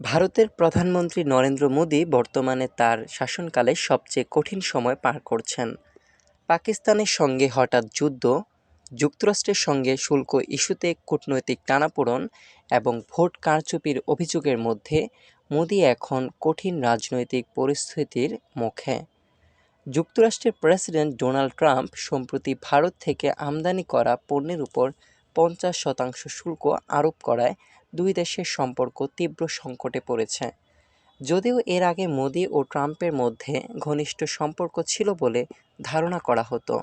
ভারতের প্রধানমন্ত্রী নরেন্দ্র মোদী বর্তমানে তার শাসনকালে সবচেয়ে কঠিন সময় পার করছেন। পাকিস্তানের সঙ্গে হঠাৎ যুদ্ধ, যুক্তরাষ্ট্রের সঙ্গে শুল্ক ইস্যুতে কূটনৈতিক টানাপোড়ন এবং ভোট কারচুপির অভিযোগের মধ্যে মোদী এখন কঠিন রাজনৈতিক পরিস্থিতির মুখে। যুক্তরাষ্ট্রের প্রেসিডেন্ট ডোনাল্ড ট্রাম্প সম্প্রতি ভারত থেকে আমদানি করা পণ্যের উপর পঞ্চাশ শতাংশ শুল্ক আরোপ করায় দুই দেশের সম্পর্ক তীব্র সংকটে পড়েছে। যদিও এর আগে মোদি ও ট্রাম্পের মধ্যে ঘনিষ্ঠ সম্পর্ক ছিল বলে ধারণা করা হতো,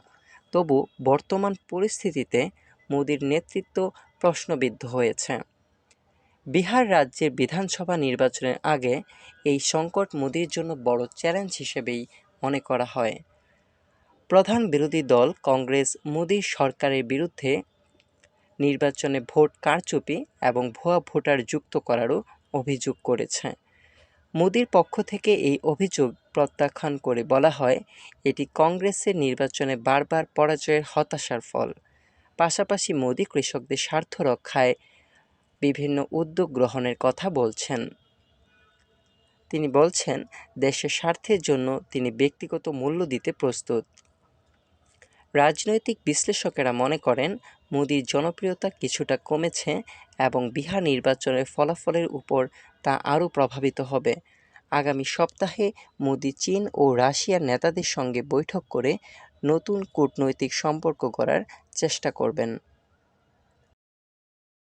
তবু বর্তমান পরিস্থিতিতে মোদির নেতৃত্ব প্রশ্নবিদ্ধ হয়েছে। বিহার রাজ্যের বিধানসভা নির্বাচনের আগে এই সংকট মোদির জন্য বড় চ্যালেঞ্জ হিসেবেই মনে করা হয়। প্রধান বিরোধী দল কংগ্রেস মোদির সরকারের বিরুদ্ধে নির্বাচনে ভোট কারচুপি এবং ভুয়া ভোটার যুক্ত করারও অভিযোগ করেছে। মোদির পক্ষ থেকে এই অভিযোগ প্রত্যাখ্যান করে বলা হয়, এটি কংগ্রেসের নির্বাচনে বারবার পরাজয়ের হতাশার ফল। পাশাপাশি মোদি কৃষকদের স্বার্থ রক্ষায় বিভিন্ন উদ্যোগ গ্রহণের কথা বলছেন। তিনি বলছেন, দেশের স্বার্থের জন্য তিনি ব্যক্তিগত মূল্য দিতে প্রস্তুত। রাজনৈতিক বিশ্লেষকেরা মনে করেন, মোদির জনপ্রিয়তা কিছুটা কমেছে এবং বিহার নির্বাচনের ফলাফলের উপর তা আরও প্রভাবিত হবে। আগামী সপ্তাহে মোদি চীন ও রাশিয়ার নেতাদের সঙ্গে বৈঠক করে নতুন কূটনৈতিক সম্পর্ক গড়ার চেষ্টা করবেন।